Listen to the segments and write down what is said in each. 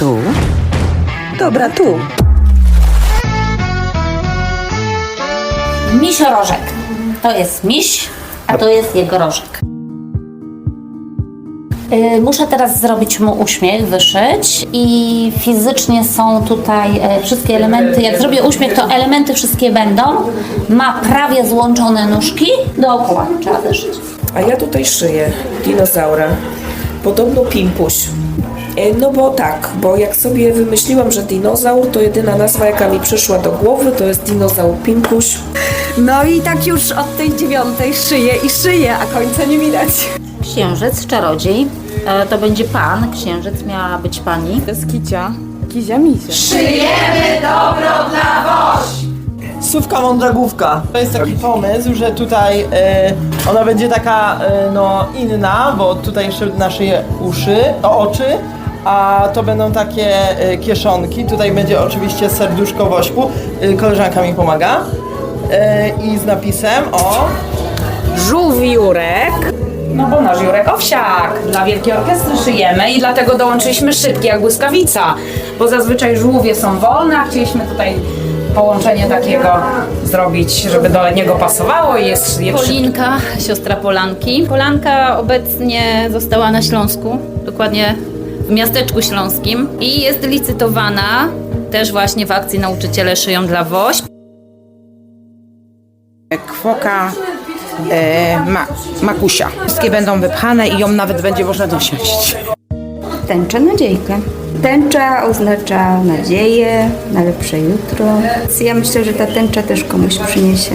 tu? Dobra, tu. Misiorożek. To jest miś, a to jest jego rożek. Y, Muszę teraz zrobić mu uśmiech, wyszyć i fizycznie są tutaj e, wszystkie elementy. Jak zrobię uśmiech, to elementy wszystkie będą. Ma prawie złączone nóżki, dookoła trzeba wyszyć. A ja tutaj szyję dinozaura. Podobno pimpuś. E, No bo tak, bo jak sobie wymyśliłam, że dinozaur, to jedyna nazwa jaka mi przyszła do głowy to jest dinozaur pimpuś. No i tak już od tej dziewiątej szyję i szyję, a końca nie widać. Księżyc, czarodziej. E, To będzie pan, księżyc miała być pani. To jest kicia. Kizia misia. Sówka mądragówka. To jest taki pomysł, że tutaj e, ona będzie taka e, no inna, bo tutaj jeszcze na szyję uszy, o, oczy, a to będą takie e, kieszonki. Tutaj będzie oczywiście serduszko wośpu. E, koleżanka mi pomaga. E, I z napisem o żółwiórek. No bo nasz Jurek Owsiak. Dla Wielkiej Orkiestry szyjemy i dlatego dołączyliśmy szybki jak błyskawica, bo zazwyczaj żółwie są wolne, a chcieliśmy tutaj połączenie takiego zrobić, żeby do niego pasowało i jest, jest. Polinka, siostra Polanki. Polanka obecnie została na Śląsku, dokładnie w miasteczku śląskim i jest licytowana też właśnie w akcji Nauczyciele szyją dla WOŚP. kwoka e, ma, makusia. Wszystkie będą wypchane i ją nawet będzie można dosiąść. Tęcza nadziejkę. Tęcza oznacza nadzieję na lepsze jutro. Ja myślę, że ta tęcza też komuś przyniesie.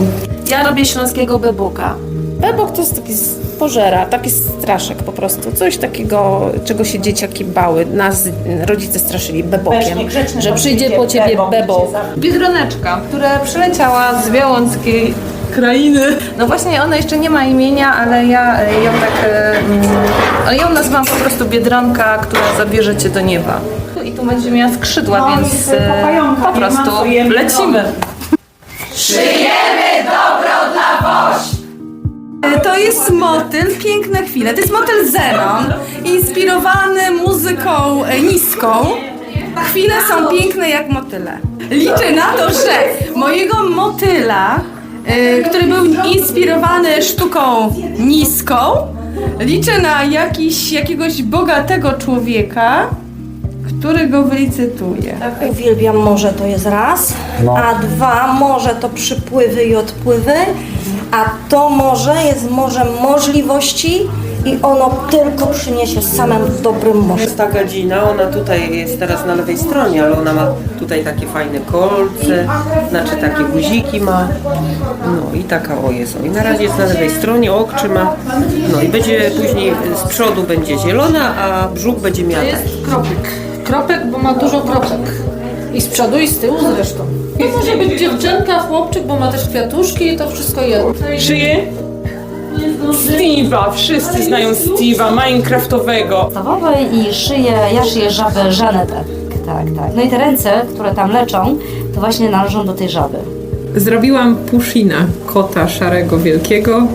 Ja robię śląskiego bebuka. Bebuk to jest taki pożera, taki straszek po prostu. Coś takiego, czego się dzieciaki bały. Nas rodzice straszyli bebokiem, że przyjdzie po ciebie bebok. Biedroneczka, która przyleciała z białąckiej krainy. No właśnie, ona jeszcze nie ma imienia, ale ja e, ją tak, e, mm, ją nazywam po prostu Biedronka, która zabierze cię do nieba. I tu będzie miała skrzydła, więc e, po prostu lecimy. To jest motyl Piękne Chwile. To jest motyl Zenon, inspirowany muzyką e, niską. Chwile są piękne jak motyle. Liczę na to, że mojego motyla, e, który był inspirowany sztuką niską, liczę na jakiś, jakiegoś bogatego człowieka, który go wylicytuje. Uwielbiam morze, to jest raz. A dwa, morze to przypływy i odpływy. A to morze jest morzem możliwości i ono tylko przyniesie samym dobrym morzem. jest ta gadzina, ona tutaj jest teraz na lewej stronie, ale ona ma tutaj takie fajne kolce, znaczy takie guziki ma. No i taka o jest. I na razie jest na lewej stronie, okczy ma. No i będzie później z przodu będzie zielona, a brzuch będzie miała taki. Kropek. Kropek, bo ma dużo kropek. I z przodu, i z tyłu zresztą. I może być dziewczynka, chłopczyk, bo ma też kwiatuszki i to wszystko jedno. Szyję Steve'a, wszyscy znają Steve'a, Minecraftowego. podstawowe i szyję, ja szyję żabę Żanetę. Tak, tak. No i te ręce, które tam leczą, to właśnie należą do tej żaby. Zrobiłam Pushina, kota szarego wielkiego.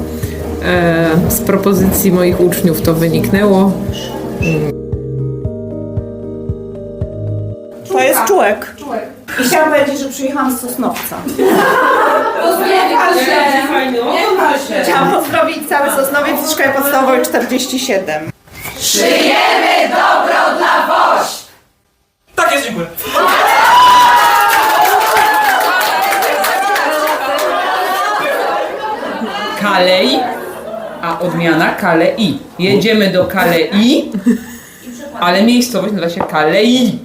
E, z propozycji moich uczniów to wyniknęło. To jest czułek. I chciałam powiedzieć, że przyjechałam z Sosnowca. Chciałam pozdrowić cały Sosnowiec z szkoły podstawowej 47. Tak jest, dziękuję. Kalei, a odmiana Kalei. Jedziemy do Kalei, ale miejscowość nazywa się Kalei.